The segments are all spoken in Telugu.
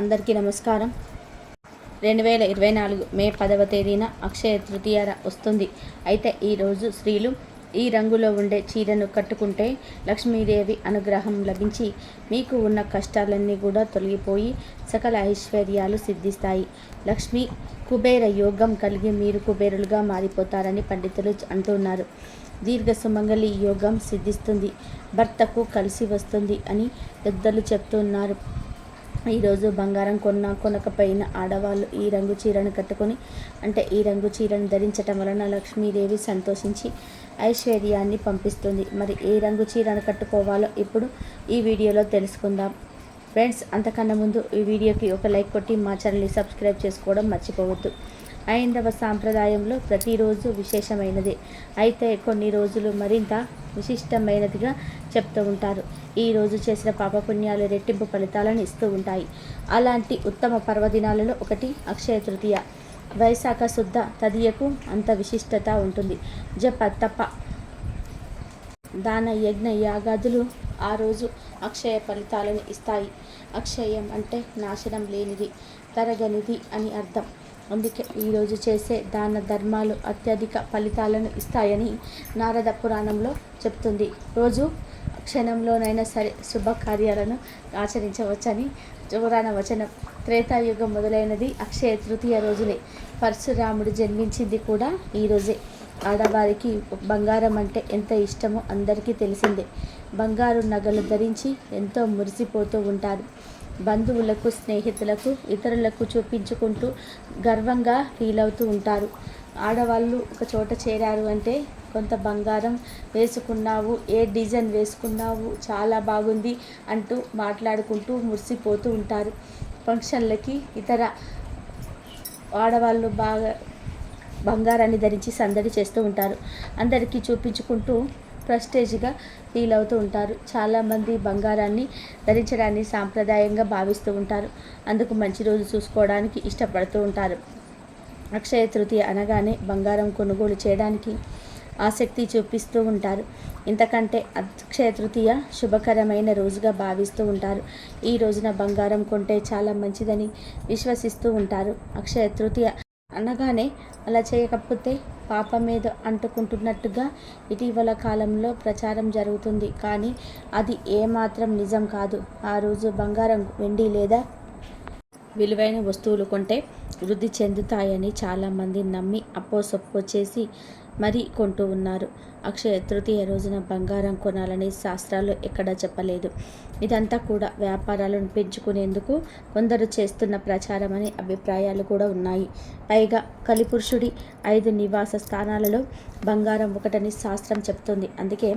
అందరికీ నమస్కారం. రెండు వేల ఇరవై నాలుగు మే పదవ తేదీన అక్షయ తృతీయ వస్తుంది. అయితే ఈరోజు స్త్రీలు ఈ రంగులో ఉండే చీరను కట్టుకుంటే లక్ష్మీదేవి అనుగ్రహం లభించి మీకు ఉన్న కష్టాలన్నీ కూడా తొలగిపోయి సకల ఐశ్వర్యాలు సిద్ధిస్తాయి. లక్ష్మి కుబేర యోగం కలిగి మీరు కుబేరులుగా మారిపోతారని పండితులు అంటున్నారు. దీర్ఘ సుమంగళి యోగం సిద్ధిస్తుంది. భర్తకు కలిసి వస్తుంది అని పెద్దలు చెప్తున్నారు. ఈరోజు బంగారం కొన్నా కొనకపోయిన ఆడవాళ్ళు ఈ రంగు చీరను కట్టుకొని అంటే ఈ రంగు చీరను ధరించటం వలన లక్ష్మీదేవి సంతోషించి ఐశ్వర్యాన్ని పంపిస్తుంది. మరి ఏ రంగు చీరను కట్టుకోవాలో ఇప్పుడు ఈ వీడియోలో తెలుసుకుందాం. ఫ్రెండ్స్ అంతకన్నా ముందు ఈ వీడియోకి ఒక లైక్ కొట్టి మా ఛానల్ని సబ్స్క్రైబ్ చేసుకోవడం మర్చిపోవద్దు. ఐందవ సాంప్రదాయంలో ప్రతిరోజు విశేషమైనది. అయితే కొన్ని రోజులు మరింత విశిష్టమైనదిగా చెప్తూ ఉంటారు. ఈ రోజు చేసిన పాపపుణ్యాలు రెట్టింపు ఫలితాలను ఇస్తూ ఉంటాయి. అలాంటి ఉత్తమ పర్వదినాలలో ఒకటి అక్షయ తృతీయ. వైశాఖ శుద్ధ తదియకు అంత విశిష్టత ఉంటుంది. జప తప దాన యజ్ఞ యాగాదులు ఆ రోజు అక్షయ ఫలితాలను ఇస్తాయి. అక్షయం అంటే నాశనం లేనిది తరగనిది అని అర్థం. అందుకే ఈరోజు చేసే దాన ధర్మాలు అత్యధిక ఫలితాలను ఇస్తాయని నారద పురాణంలో చెప్తుంది. రోజు క్షణంలోనైనా సరే శుభకార్యాలను ఆచరించవచ్చని పురాణ వచనం. త్రేతాయుగం మొదలైనది అక్షయ తృతీయ రోజునే పరశురాముడు జన్మించింది కూడా ఈరోజే ఆడవారికి బంగారం అంటే ఎంత ఇష్టమో అందరికీ తెలిసిందే. బంగారు నగలు ధరించి ఎంతో మురిసిపోతూ ఉంటారు. బంధువులకు స్నేహితులకు ఇతరులకు చూపించుకుంటూ గర్వంగా ఫీల్ అవుతూ ఉంటారు. ఆడవాళ్ళు ఒక చోట చేరారు అంటే కొంత బంగారం వేసుకున్నావు ఏ డిజైన్ వేసుకున్నావు చాలా బాగుంది అంటూ మాట్లాడుకుంటూ మురిసిపోతూ ఉంటారు. ఫంక్షన్లకి ఇతర ఆడవాళ్ళు బాగా బంగారాన్ని ధరించి సందడి చేస్తూ ఉంటారు. అందరికీ చూపించుకుంటూ ప్రస్టేజ్గా ఫీల్ అవుతూ ఉంటారు చాలామంది బంగారాన్ని ధరించడాన్ని సాంప్రదాయంగా భావిస్తూ ఉంటారు. అందుకు మంచి రోజు చూసుకోవడానికి ఇష్టపడుతూ ఉంటారు. అక్షయ తృతీయ అనగానే బంగారం కొనుగోలు చేయడానికి ఆసక్తి చూపిస్తూ ఉంటారు. ఇంతకంటే అక్షయ తృతీయ శుభకరమైన రోజుగా భావిస్తూ ఉంటారు. ఈ రోజున బంగారం కొంటే చాలా మంచిదని విశ్వసిస్తూ ఉంటారు. అక్షయ తృతీయ అనగానే అలా చేయకపోతే పాపమేదో మీద అంటుకుంటున్నట్టుగా ఇటీవల కాలంలో ప్రచారం జరుగుతుంది. కానీ అది ఏమాత్రం నిజం కాదు. ఆ రోజు బంగారం వెండి లేదా విలువైన వస్తువులు కొంటే వృద్ధి చెందుతాయని చాలామంది నమ్మి అప్పో సొప్పో చేసి మరీ కొంటూ ఉన్నారు. అక్షయ తృతీయ రోజున బంగారం కొనాలని శాస్త్రాలు ఎక్కడా చెప్పలేదు. ఇదంతా కూడా వ్యాపారాలను పెంచుకునేందుకు కొందరు చేస్తున్న ప్రచారం అనే అభిప్రాయాలు కూడా ఉన్నాయి. పైగా కలిపురుషుడి ఐదు నివాస స్థానాలలో బంగారం ఒకటని శాస్త్రం చెప్తుంది. అందుకే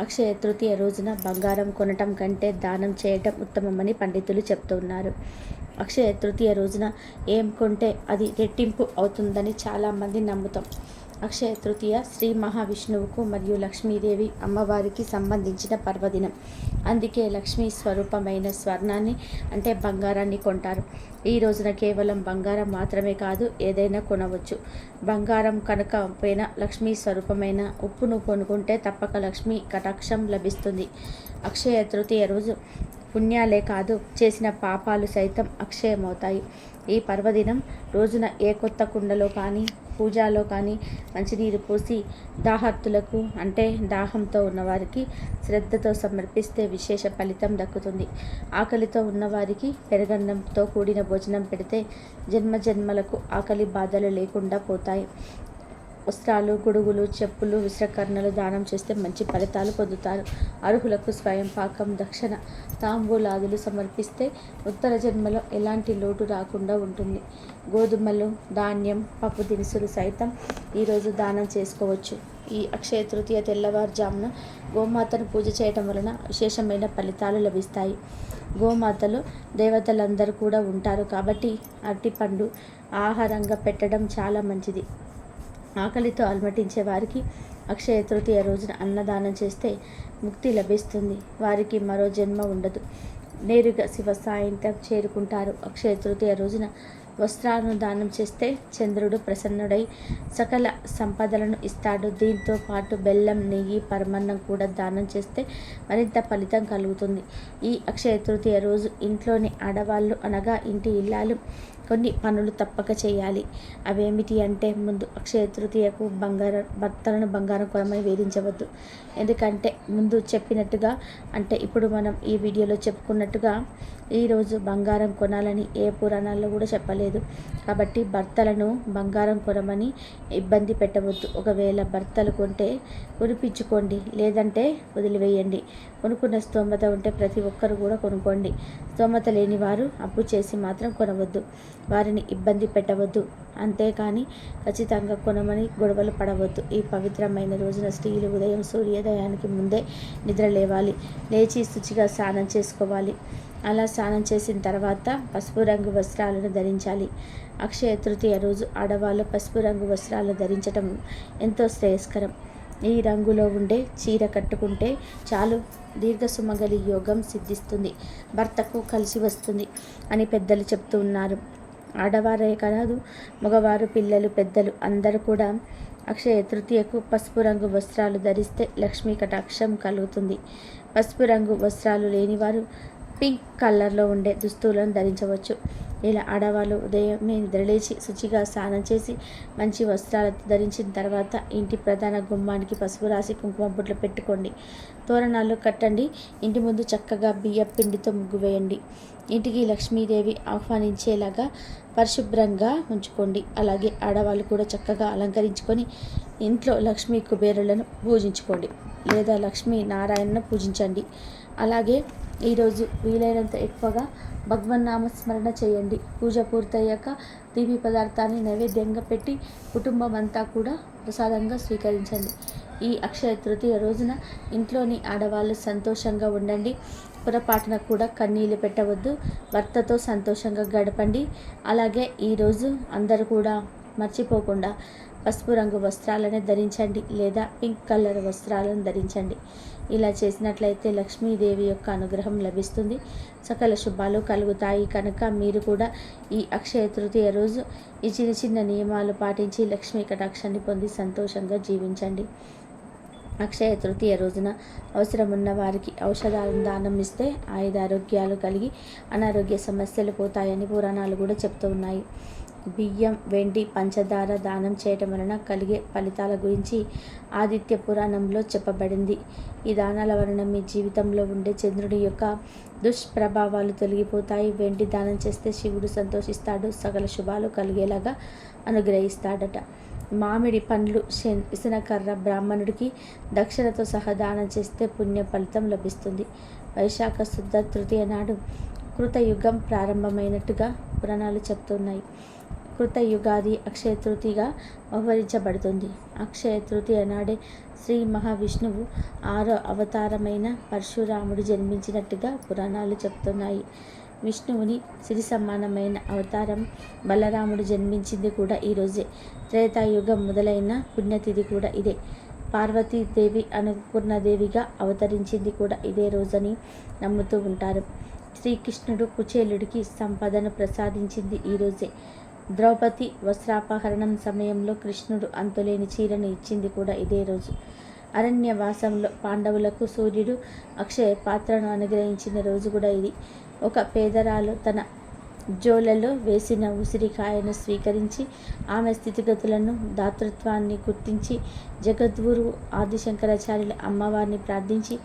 అక్షయ తృతీయ రోజున బంగారం కొనటం కంటే దానం చేయటం ఉత్తమమని పండితులు చెప్తున్నారు. అక్షయ తృతీయ రోజున ఏం కొంటే అది రెట్టింపు అవుతుందని చాలామంది నమ్ముతాం. అక్షయ తృతీయ శ్రీ మహావిష్ణువుకు మరియు లక్ష్మీదేవి అమ్మవారికి సంబంధించిన పర్వదినం. అందుకే లక్ష్మీ స్వరూపమైన స్వర్ణాన్ని అంటే బంగారాన్ని కొంటారు. ఈ రోజున కేవలం బంగారం మాత్రమే కాదు ఏదైనా కొనవచ్చు. బంగారం కనుక పోయిన లక్ష్మీ స్వరూపమైన ఉప్పును కొనుక్కుంటే తప్పక లక్ష్మీ కటాక్షం లభిస్తుంది. అక్షయ తృతీయ రోజు పుణ్యాలే కాదు చేసిన పాపాలు సైతం అక్షయమవుతాయి. ఈ పర్వదినం రోజున ఏ కొత్త కుండలో కానీ పూజలో కానీ మంచినీరు పోసి దాహత్తులకు అంటే దాహంతో ఉన్నవారికి శ్రద్ధతో సమర్పిస్తే విశేష ఫలితం దక్కుతుంది. ఆకలితో ఉన్నవారికి పెరగన్నంతో కూడిన భోజనం పెడితే జన్మ జన్మలకు ఆకలి బాధలు లేకుండా పోతాయి. వస్త్రాలు గొడుగులు చెప్పులు విశ్రకరణలు దానం చేస్తే మంచి ఫలితాలు పొందుతారు. అర్హులకు స్వయం పాకం దక్షిణ తాంబూలాదులు సమర్పిస్తే ఉత్తర జన్మలో ఎలాంటి లోటు రాకుండా ఉంటుంది. గోధుమలు ధాన్యం పప్పు దినుసులు సైతం ఈరోజు దానం చేసుకోవచ్చు. ఈ అక్షయ తృతీయ తెల్లవారుజామున గోమాతను పూజ చేయటం వలన విశేషమైన ఫలితాలు లభిస్తాయి. గోమాతలో దేవతలందరూ కూడా ఉంటారు కాబట్టి అరటిపండు ఆహారంగా పెట్టడం చాలా మంచిది. ఆకలితో అలమటించే వారికి అక్షయ తృతీయ రోజున అన్నదానం చేస్తే ముక్తి లభిస్తుంది. వారికి మరో జన్మ ఉండదు. నేరుగా శివ సాయంత్రం చేరుకుంటారు. అక్షయ తృతీయ రోజున వస్త్రాలను దానం చేస్తే చంద్రుడు ప్రసన్నుడై సకల సంపదలను ఇస్తాడు. దీంతో పాటు బెల్లం నెయ్యి పరమన్నం కూడా దానం చేస్తే మరింత ఫలితం కలుగుతుంది. ఈ అక్షయ తృతీయ రోజు ఇంట్లోని ఆడవాళ్ళు అనగా ఇంటి ఇల్లాలు కొన్ని పనులు తప్పక చేయాలి. అవేమిటి అంటే ముందు అక్షయ తృతీయకు బంగారం భర్తలను బంగారం కొనమని వేధించవద్దు. ఎందుకంటే ముందు చెప్పినట్టుగా అంటే ఇప్పుడు మనం ఈ వీడియోలో చెప్పుకున్నట్టుగా ఈరోజు బంగారం కొనాలని ఏ పురాణాల్లో కూడా చెప్పలేదు. కాబట్టి భర్తలను బంగారం కొనమని ఇబ్బంది పెట్టవద్దు. ఒకవేళ భర్తలు కొంటే కొనిపించుకోండి లేదంటే వదిలివేయండి. కొనుక్కున్న స్తోమత ఉంటే ప్రతి ఒక్కరు కూడా కొనుక్కోండి. స్తోమత లేని వారు అప్పు చేసి మాత్రం కొనవద్దు. వారిని ఇబ్బంది పెట్టవద్దు. అంతేకాని ఖచ్చితంగా కొనమని గొడవలు పడవద్దు. ఈ పవిత్రమైన రోజున స్త్రీలు ఉదయం సూర్యోదయానికి ముందే నిద్ర లేవాలి లేచి శుచిగా స్నానం చేసుకోవాలి. అలా స్నానం చేసిన తర్వాత పసుపు రంగు వస్త్రాలను ధరించాలి. అక్షయ తృతీయ రోజు ఆడవాళ్ళు పసుపు రంగు వస్త్రాలను ధరించడం ఎంతో శ్రేయస్కరం. ఈ రంగులో ఉండే చీర కట్టుకుంటే చాలు దీర్ఘ సుమగలి యోగం సిద్ధిస్తుంది. భర్తకు కలిసి వస్తుంది అని పెద్దలు చెప్తూ ఉన్నారు. ఆడవారే కాదు మగవారు పిల్లలు పెద్దలు అందరూ కూడా అక్షయ తృతీయకు పసుపు రంగు వస్త్రాలు ధరిస్తే లక్ష్మీ కటాక్షం కలుగుతుంది. పసుపు రంగు వస్త్రాలు లేనివారు పింక్ కలర్లో ఉండే దుస్తులను ధరించవచ్చు. ఇలా ఆడవాళ్ళు ఉదయమే నిద్రలేచి శుచిగా స్నానం చేసి మంచి వస్త్రాలు ధరించిన తర్వాత ఇంటి ప్రధాన గుమ్మానికి పసుపు రాసి కుంకుమ బుట్లు పెట్టుకోండి. తోరణాలు కట్టండి. ఇంటి ముందు చక్కగా బియ్య పిండితో ముగ్గు వేయండి. ఇంటికి లక్ష్మీదేవి ఆహ్వానించేలాగా పరిశుభ్రంగా ఉంచుకోండి. అలాగే ఆడవాళ్ళు కూడా చక్కగా అలంకరించుకొని ఇంట్లో లక్ష్మీ కుబేరులను పూజించుకోండి. లేదా లక్ష్మీ నారాయణను పూజించండి. అలాగే ఈరోజు వీలైనంత ఎక్కువగా భగవన్నామ స్మరణ చేయండి. పూజ పూర్తయ్యాక తీపి పదార్థాన్ని నైవేద్యంగా పెట్టి కుటుంబం అంతా కూడా ప్రసాదంగా స్వీకరించండి. ఈ అక్షయ తృతీయ రోజున ఇంట్లోని ఆడవాళ్ళు సంతోషంగా ఉండండి. పొరపాటున కూడా కన్నీళ్ళు పెట్టవద్దు. భర్తతో సంతోషంగా గడపండి. అలాగే ఈరోజు అందరూ కూడా మర్చిపోకుండా పసుపు రంగు వస్త్రాలనే ధరించండి లేదా పింక్ కలర్ వస్త్రాలను ధరించండి. ఇలా చేసినట్లయితే లక్ష్మీదేవి యొక్క అనుగ్రహం లభిస్తుంది. సకల శుభాలు కలుగుతాయి. కనుక మీరు కూడా ఈ అక్షయ తృతీయ రోజు ఈ చిన్న చిన్న నియమాలు పాటించి లక్ష్మీ కటాక్షాన్ని పొంది సంతోషంగా జీవించండి. అక్షయ తృతీయ రోజున అవసరం వారికి ఔషధాలను దానం ఇస్తే ఆయుధారోగ్యాలు కలిగి అనారోగ్య సమస్యలు పోతాయని పురాణాలు కూడా చెప్తూ ఉన్నాయి. బియ్యం వెండి పంచదార దానం చేయటం వలన కలిగే ఫలితాల గురించి ఆదిత్య పురాణంలో చెప్పబడింది. ఈ దానాల వలన మీ జీవితంలో ఉండే చంద్రుడి యొక్క దుష్ప్రభావాలు తొలగిపోతాయి. వెండి దానం చేస్తే శివుడు సంతోషిస్తాడు. సకల శుభాలు కలిగేలాగా అనుగ్రహిస్తాడట. మామిడి పండ్లు ఇసనకర్ర బ్రాహ్మణుడికి దక్షిణతో సహా దానం చేస్తే పుణ్య ఫలితం లభిస్తుంది. వైశాఖ శుద్ధ తృతీయ నాడు కృతయుగం ప్రారంభమైనట్టుగా పురాణాలు చెప్తున్నాయి. కృతయుగాది అక్షయ తృతిగా వ్యవహరించబడుతుంది. అక్షయ తృతీయ నాడే శ్రీ మహావిష్ణువు ఆరో అవతారమైన పరశురాముడు జన్మించినట్టుగా పురాణాలు చెప్తున్నాయి. విష్ణువుని సిరి సమానమైన అవతారం బలరాముడు జన్మించింది కూడా ఈరోజే త్రేతాయుగం మొదలైన పుణ్యతిథి కూడా ఇదే. పార్వతీదేవి అనుకున్నదేవిగా అవతరించింది కూడా ఇదే రోజని నమ్ముతూ ఉంటారు. శ్రీకృష్ణుడు కుచేలుడికి సంపదను ప్రసాదించింది ఈరోజే ద్రౌపది వస్త్రాపహరణం సమయంలో కృష్ణుడు అంతులేని చీరను ఇచ్చింది కూడా ఇదే రోజు. అరణ్యవాసంలో పాండవులకు సూర్యుడు అక్షయ పాత్రను అనుగ్రహించిన రోజు కూడా ఇది. ఒక పేదరాలు తన జోలలో వేసిన ఉసిరికాయను స్వీకరించి ఆమె స్థితిగతులను దాతృత్వాన్ని గుర్తించి జగద్గురు ఆదిశంకరాచార్యుల అమ్మవారిని ప్రార్థించి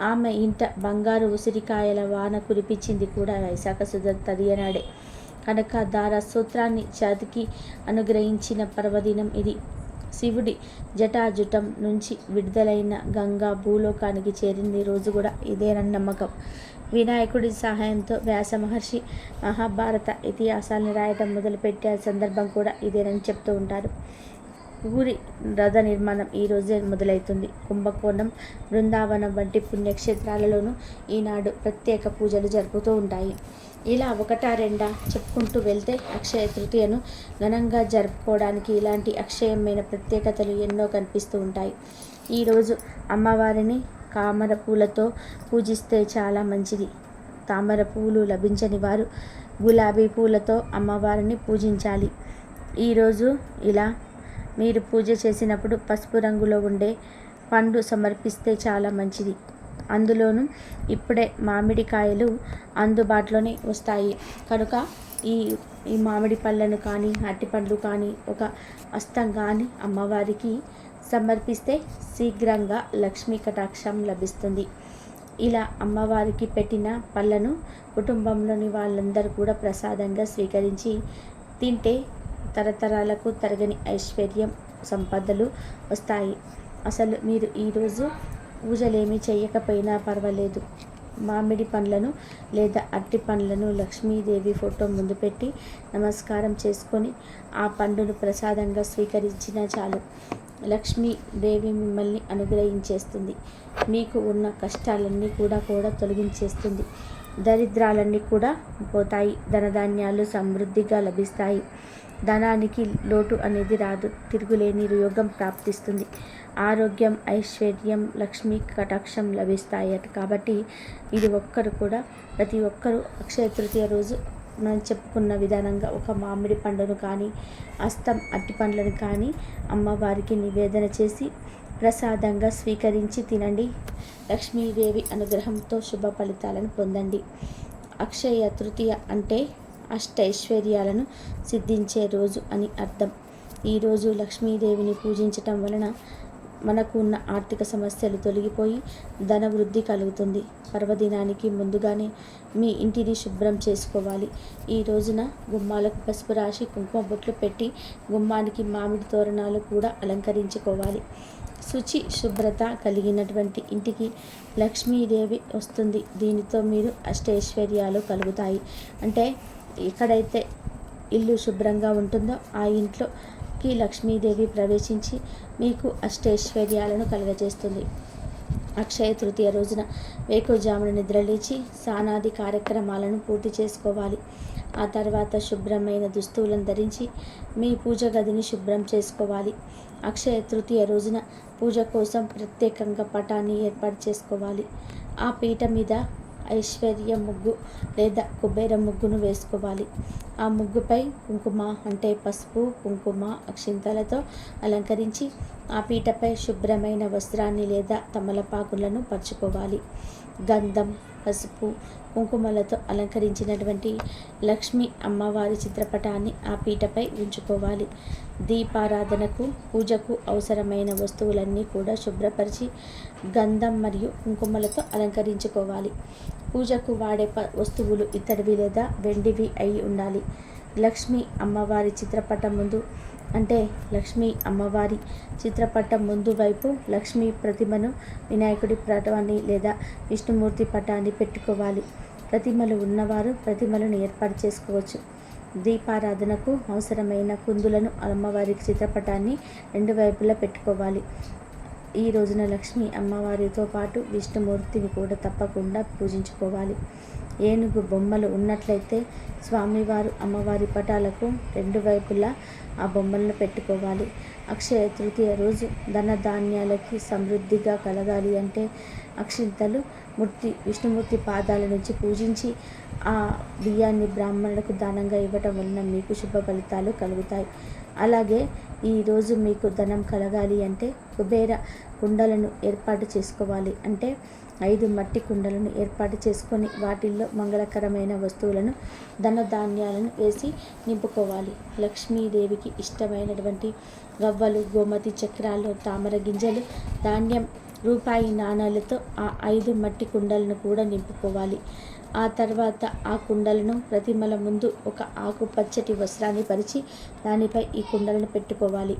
ఆమె ఇంట బంగారు ఉసిరికాయల వాన కురిపించింది కూడా వైశాఖ సుధ తదియనాడే. కనుక దార సూత్రాన్ని చతికి అనుగ్రహించిన పర్వదినం ఇది. శివుడి జటాజుటం నుంచి విడుదలైన గంగా భూలోకానికి చేరింది రోజు కూడా ఇదేనని నమ్మకం. వినాయకుడి సహాయంతో వ్యాస మహర్షి మహాభారత ఇతిహాసాలను రాయటం మొదలుపెట్టే సందర్భం కూడా ఇదేనని చెప్తూ ఉంటారు. ఊరి రథ నిర్మాణం ఈ రోజే మొదలవుతుంది. కుంభకోణం బృందావనం వంటి పుణ్యక్షేత్రాలలోనూ ఈనాడు ప్రత్యేక పూజలు జరుపుతూ ఉంటాయి. ఇలా ఒకటా రెండా చెప్పుకుంటూ వెళ్తే అక్షయ తృతీయను ఘనంగా జరుపుకోవడానికి ఇలాంటి అక్షయమైన ప్రత్యేకతలు ఎన్నో కనిపిస్తూ ఉంటాయి. ఈరోజు అమ్మవారిని తామర పూలతో పూజిస్తే చాలా మంచిది. తామర పూలు లభించని వారు గులాబీ పూలతో అమ్మవారిని పూజించాలి. ఈరోజు ఇలా మీరు పూజ చేసినప్పుడు పసుపు రంగులో ఉండే పండు సమర్పిస్తే చాలా మంచిది. అందులోనూ ఇప్పుడే మామిడికాయలు అందుబాటులోనే వస్తాయి. కనుక ఈ ఈ మామిడి పళ్ళను కానీ అరటి పండ్లు కానీ ఒక హస్తం కానీ అమ్మవారికి సమర్పిస్తే శీఘ్రంగా లక్ష్మీ కటాక్షం లభిస్తుంది. ఇలా అమ్మవారికి పెట్టిన పళ్ళను కుటుంబంలోని వాళ్ళందరూ కూడా ప్రసాదంగా స్వీకరించి తింటే తరతరాలకు తరగని ఐశ్వర్యం సంపదలు వస్తాయి. అసలు మీరు ఈరోజు పూజలేమీ చేయకపోయినా పర్వాలేదు. మామిడి పండ్లను లేదా అరటి పండ్లను లక్ష్మీదేవి ఫోటో ముందు పెట్టి నమస్కారం చేసుకొని ఆ పండును ప్రసాదంగా స్వీకరించినా చాలు. లక్ష్మీదేవి మిమ్మల్ని అనుగ్రహించేస్తుంది. మీకు ఉన్న కష్టాలన్నీ కూడా కూడా తొలగించేస్తుంది. దరిద్రాలన్నీ కూడా పోతాయి. ధనధాన్యాలు సమృద్ధిగా లభిస్తాయి. ధనానికి లోటు అనేది రాదు. తిరుగులేని యోగం ప్రాప్తిస్తుంది. ఆరోగ్యం ఐశ్వర్యం లక్ష్మీ కటాక్షం లభిస్తాయి కాబట్టి ఇది ఒక్కరు కూడా ప్రతి ఒక్కరూ అక్షయ తృతీయ రోజు మనం చెప్పుకున్న విధానంగా ఒక మామిడి పండును కానీ అస్తం అట్టి పండ్లను కానీ అమ్మవారికి నివేదన చేసి ప్రసాదంగా స్వీకరించి తినండి. లక్ష్మీదేవి అనుగ్రహంతో శుభ ఫలితాలను పొందండి. అక్షయ తృతీయ అంటే అష్టైశ్వర్యాలను సిద్ధించే రోజు అని అర్థం. ఈరోజు లక్ష్మీదేవిని పూజించటం వలన మనకు ఉన్న ఆర్థిక సమస్యలు తొలగిపోయి ధన వృద్ధి కలుగుతుంది. పర్వదినానికి ముందుగానే మీ ఇంటిని శుభ్రం చేసుకోవాలి. ఈ రోజున గుమ్మాలకు పసుపు రాసి కుంకుమ బొట్లు పెట్టి గుమ్మానికి మామిడి తోరణాలు కూడా అలంకరించుకోవాలి. శుచి శుభ్రత కలిగినటువంటి ఇంటికి లక్ష్మీదేవి వస్తుంది. దీనితో మీరు అష్టైశ్వర్యాలు కలుగుతాయి. అంటే ఎక్కడైతే ఇల్లు శుభ్రంగా ఉంటుందో ఆ ఇంట్లో ఇంట్లోకి లక్ష్మీదేవి ప్రవేశించి మీకు అష్టైశ్వర్యాలను కలుగజేస్తుంది. అక్షయ తృతీయ రోజున వేకుజామున నిద్రలేచి సానాది కార్యక్రమాలను పూర్తి చేసుకోవాలి. ఆ తర్వాత శుభ్రమైన దుస్తువులను ధరించి మీ పూజ గదిని శుభ్రం చేసుకోవాలి. అక్షయ తృతీయ రోజున పూజ కోసం ప్రత్యేకంగా పటాన్ని ఏర్పాటు చేసుకోవాలి. ఆ పీట మీద ఐశ్వర్య ముగ్గు లేదా కుబేర ముగ్గును వేసుకోవాలి. ఆ ముగ్గుపై కుంకుమ అంటే పసుపు కుంకుమ అక్షింతలతో అలంకరించి ఆ పీటపై శుభ్రమైన వస్త్రాన్ని లేదా తమలపాకులను పరుచుకోవాలి. గంధం పసుపు కుంకుమలతో అలంకరించినటువంటి లక్ష్మీ అమ్మవారి చిత్రపటాన్ని ఆ పీటపై ఉంచుకోవాలి. దీపారాధనకు పూజకు అవసరమైన వస్తువులన్నీ కూడా శుభ్రపరిచి గంధం మరియు కుంకుమలతో అలంకరించుకోవాలి. పూజకు వాడే ప వస్తువులు ఇతడివి లేదా వెండివి అయి ఉండాలి. లక్ష్మీ అమ్మవారి చిత్రపటం ముందు అంటే లక్ష్మీ అమ్మవారి చిత్రపటం ముందు వైపు లక్ష్మీ ప్రతిమను వినాయకుడి పటాన్ని లేదా విష్ణుమూర్తి పటాన్ని పెట్టుకోవాలి. ప్రతిమలు ఉన్నవారు ప్రతిమలను ఏర్పాటు చేసుకోవచ్చు. దీపారాధనకు అవసరమైన కుందులను అమ్మవారికి చిత్రపటాన్ని రెండు వైపులా పెట్టుకోవాలి. ఈ రోజున లక్ష్మి అమ్మవారితో పాటు విష్ణుమూర్తిని కూడా తప్పకుండా పూజించుకోవాలి. ఏనుగు బొమ్మలు ఉన్నట్లయితే స్వామివారు అమ్మవారి పటాలకు రెండు వైపులా ఆ బొమ్మలను పెట్టుకోవాలి. అక్షయ తృతీయ రోజు ధన ధాన్యాలకి సమృద్ధిగా కలగాలి అంటే అక్షింతలు మూర్తి విష్ణుమూర్తి పాదాల నుంచి పూజించి ఆ బియ్యాన్ని బ్రాహ్మణులకు దానంగా ఇవ్వటం వలన మీకు శుభ ఫలితాలు కలుగుతాయి. అలాగే ఈరోజు మీకు ధనం కలగాలి అంటే కుబేర కుండలను ఏర్పాటు చేసుకోవాలి. అంటే ఐదు మట్టి కుండలను ఏర్పాటు చేసుకొని వాటిల్లో మంగళకరమైన వస్తువులను ధనధాన్యాలను వేసి నింపుకోవాలి. లక్ష్మీదేవికి ఇష్టమైనటువంటి గవ్వలు గోమతి చక్రాలు తామర గింజలు ధాన్యం రూపాయి నాణాలతో ఆ ఐదు మట్టి కుండలను కూడా నింపుకోవాలి. ఆ తర్వాత ఆ కుండలను ప్రతిమల ముందు ఒక ఆకుపచ్చటి వస్త్రాన్ని పరిచి దానిపై ఈ కుండలను పెట్టుకోవాలి.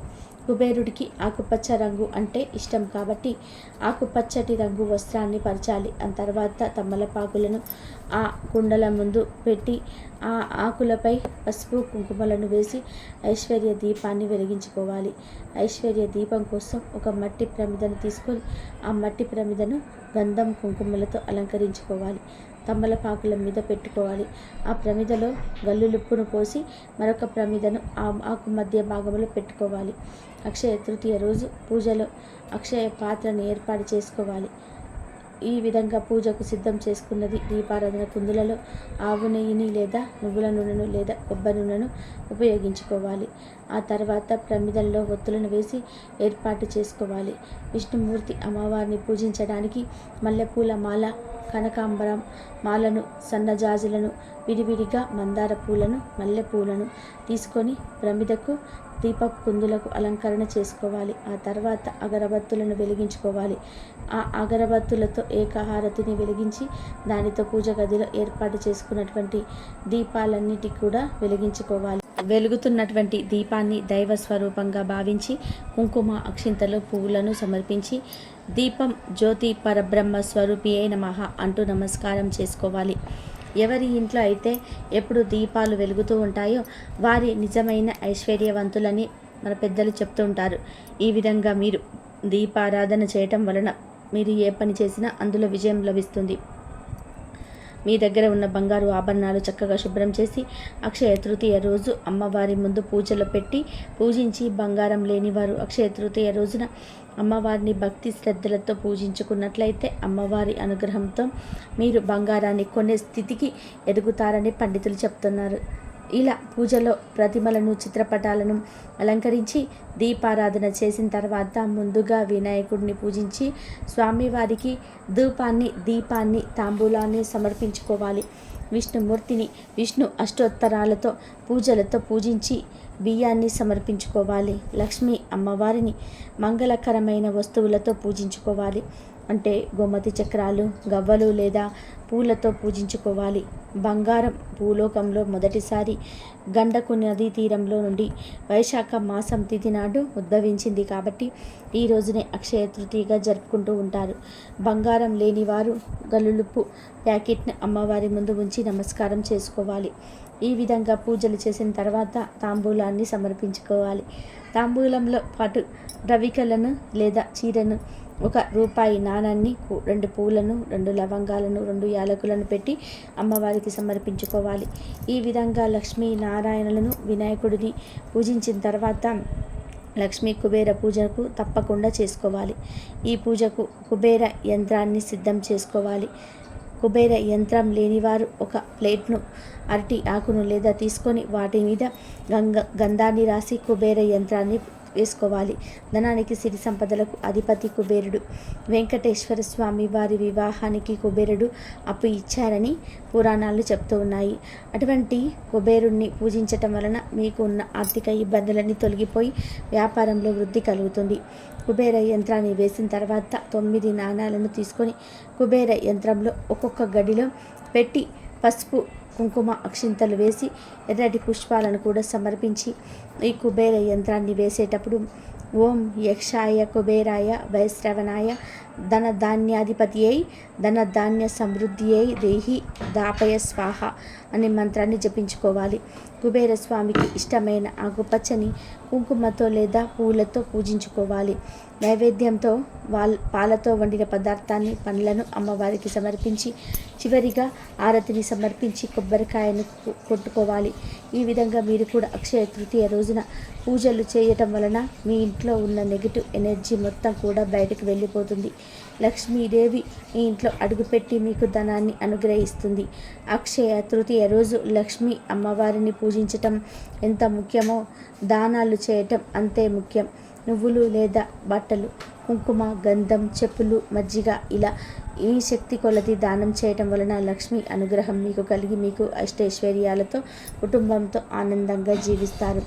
కుబేరుడికి ఆకుపచ్చ రంగు అంటే ఇష్టం కాబట్టి ఆకుపచ్చటి రంగు వస్త్రాన్ని పరచాలి. ఆ తర్వాత తమ్మలపాకులను ఆ కుండల ముందు పెట్టి ఆ ఆకులపై పసుపు కుంకుమలను వేసి ఐశ్వర్య దీపాన్ని వెలిగించుకోవాలి. ఐశ్వర్య దీపం కోసం ఒక మట్టి ప్రమిదను తీసుకొని ఆ మట్టి ప్రమిదను గంధం కుంకుమలతో అలంకరించుకోవాలి. తమలపాకుల మీద పెట్టుకోవాలి. ఆ ప్రమిదలో గల్లులుప్పును పోసి మరొక ప్రమిదను ఆ ఆకు మధ్య భాగంలో పెట్టుకోవాలి. అక్షయ తృతీయ రోజు పూజలో అక్షయ పాత్రను ఏర్పాటు చేసుకోవాలి. ఈ విధంగా పూజకు సిద్ధం చేసుకున్నది దీపారాధన కుందులలో ఆవు నెయ్యిని లేదా నువ్వుల నూనెను లేదా కొబ్బరి నూనెను ఉపయోగించుకోవాలి. ఆ తర్వాత ప్రమిదల్లో ఒత్తులను వేసి ఏర్పాటు చేసుకోవాలి. విష్ణుమూర్తి అమ్మవారిని పూజించడానికి మల్లెపూల మాల కనకాంబరం మాలను సన్నజాజులను విడివిడిగా మందార పూలను మల్లెపూలను తీసుకొని ప్రమిదకు దీపపు కుందులకు అలంకరణ చేసుకోవాలి. ఆ తర్వాత అగరబత్తులను వెలిగించుకోవాలి. ఆ అగరబత్తులతో ఏకహారతిని వెలిగించి దానితో పూజ గదిలో ఏర్పాటు చేసుకున్నటువంటి దీపాలన్నిటి కూడా వెలిగించుకోవాలి. వెలుగుతున్నటువంటి దీపాన్ని దైవ స్వరూపంగా భావించి కుంకుమ అక్షింతలు పువ్వులను సమర్పించి దీపం జ్యోతి పరబ్రహ్మ స్వరూపి అయిన మహా అంటూ నమస్కారం చేసుకోవాలి. ఎవరి ఇంట్లో అయితే ఎప్పుడు దీపాలు వెలుగుతూ ఉంటాయో వారి నిజమైన ఐశ్వర్యవంతులని మన పెద్దలు చెప్తూ ఉంటారు. ఈ విధంగా మీరు దీపారాధన చేయటం వలన మీరు ఏ పని చేసినా అందులో విజయం లభిస్తుంది. మీ దగ్గర ఉన్న బంగారు ఆభరణాలు చక్కగా శుభ్రం చేసి అక్షయ తృతీయ రోజు అమ్మవారి ముందు పూజలు పెట్టి పూజించి బంగారం లేనివారు అక్షయ తృతీయ రోజున అమ్మవారిని భక్తి శ్రద్ధలతో పూజించుకున్నట్లయితే అమ్మవారి అనుగ్రహంతో మీరు బంగారాన్ని కొనే స్థితికి ఎదుగుతారని పండితులు చెప్తున్నారు. ఇలా పూజలో ప్రతిమలను చిత్రపటాలను అలంకరించి దీపారాధన చేసిన తర్వాత ముందుగా వినాయకుడిని పూజించి స్వామివారికి ధూపాన్ని దీపాన్ని తాంబూలాన్ని సమర్పించుకోవాలి. విష్ణుమూర్తిని విష్ణు అష్టోత్తరాలతో పూజలతో పూజించి బియ్యాన్ని సమర్పించుకోవాలి. లక్ష్మి అమ్మవారిని మంగళకరమైన వస్తువులతో పూజించుకోవాలి. అంటే గోమతి చక్రాలు గవ్వలు లేదా పూలతో పూజించుకోవాలి. బంగారం భూలోకంలో మొదటిసారి గండకు నదీ తీరంలో నుండి వైశాఖ మాసం తిథి నాడు ఉద్భవించింది కాబట్టి ఈ రోజునే అక్షయ తృతీయగా జరుపుకుంటూ ఉంటారు. బంగారం లేని వారు గలులుపు ప్యాకెట్ని అమ్మవారి ముందు ఉంచి నమస్కారం చేసుకోవాలి. ఈ విధంగా పూజలు చేసిన తర్వాత తాంబూలాన్ని సమర్పించుకోవాలి. తాంబూలంలో పాటు రవికలను లేదా చీరను ఒక రూపాయి నాణాన్ని రెండు పూలను రెండు లవంగాలను రెండు యాలకులను పెట్టి అమ్మవారికి సమర్పించుకోవాలి. ఈ విధంగా లక్ష్మీ నారాయణలను వినాయకుడిని పూజించిన తర్వాత లక్ష్మీ కుబేర పూజకు తప్పకుండా చేసుకోవాలి. ఈ పూజకు కుబేర యంత్రాన్ని సిద్ధం చేసుకోవాలి. కుబేర యంత్రం లేనివారు ఒక ప్లేట్ను అరటి ఆకును లేదా తీసుకొని వాటి మీద గంగ గంధాన్ని రాసి కుబేర యంత్రాన్ని వేసుకోవాలి. ధనానికి సిరి సంపదలకు అధిపతి కుబేరుడు. వెంకటేశ్వర స్వామి వారి వివాహానికి కుబేరుడు అప్పు ఇచ్చారని పురాణాలు చెప్తూ ఉన్నాయి. అటువంటి కుబేరుణ్ణి పూజించటం వలన మీకు ఉన్న ఆర్థిక ఇబ్బందులన్నీ తొలగిపోయి వ్యాపారంలో వృద్ధి కలుగుతుంది. కుబేర యంత్రాన్ని వేసిన తర్వాత తొమ్మిది నాణాలను తీసుకొని కుబేర యంత్రంలో ఒక్కొక్క గడిలో పెట్టి పసుపు కుంకుమ అక్షింతలు వేసి ఎర్రటి పుష్పాలను కూడా సమర్పించి ఈ కుబేర యంత్రాన్ని వేసేటప్పుడు ఓం యక్షాయ కుబేరాయ వైశ్రవణాయ ధన ధాన్యాధిపతి అయి ధన ధాన్య సమృద్ధి అయి దేహి దాపయ స్వాహ అనే మంత్రాన్ని జపించుకోవాలి. కుబేర స్వామికి ఇష్టమైన ఆకుపచ్చని కుంకుమతో లేదా పూలతో పూజించుకోవాలి. నైవేద్యంతో వాల్ పాలతో వండిన పదార్థాన్ని పండ్లను అమ్మవారికి సమర్పించి చివరిగా ఆరతిని సమర్పించి కొబ్బరికాయను కొట్టుకోవాలి. ఈ విధంగా మీరు కూడా అక్షయ తృతీయ రోజున పూజలు చేయటం వలన మీ ఇంట్లో ఉన్న నెగిటివ్ ఎనర్జీ మొత్తం కూడా బయటకు వెళ్ళిపోతుంది. లక్ష్మీదేవి మీ ఇంట్లో అడుగుపెట్టి మీకు ధనాన్ని అనుగ్రహిస్తుంది. అక్షయ తృతీయ రోజు లక్ష్మి అమ్మవారిని పూజించటం ఎంత ముఖ్యమో దానాలు చేయటం అంతే ముఖ్యం. నువ్వులు లేదా బట్టలు కుంకుమ గంధం చెప్పులు మజ్జిగ ఇలా ఈ శక్తి కొలది దానం చేయటం వలన లక్ష్మి అనుగ్రహం మీకు కలిగి మీకు అష్టైశ్వర్యాలతో కుటుంబంతో ఆనందంగా జీవిస్తారు.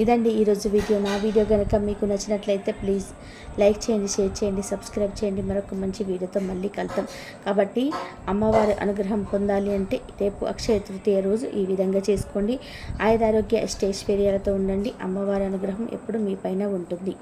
ఇదండి ఈరోజు వీడియో. నా వీడియో కనుక మీకు నచ్చినట్లయితే ప్లీజ్ లైక్ చేయండి షేర్ చేయండి సబ్స్క్రైబ్ చేయండి. మరొక మంచి వీడియోతో మళ్ళీ కలుద్దాం. కాబట్టి అమ్మవారి అనుగ్రహం పొందాలి అంటే రేపు అక్షయ తృతీయ రోజు ఈ విధంగా చేసుకోండి. ఆయుధారోగ్య స్టేష్ ఉండండి. అమ్మవారి అనుగ్రహం ఎప్పుడు మీ పైన ఉంటుంది.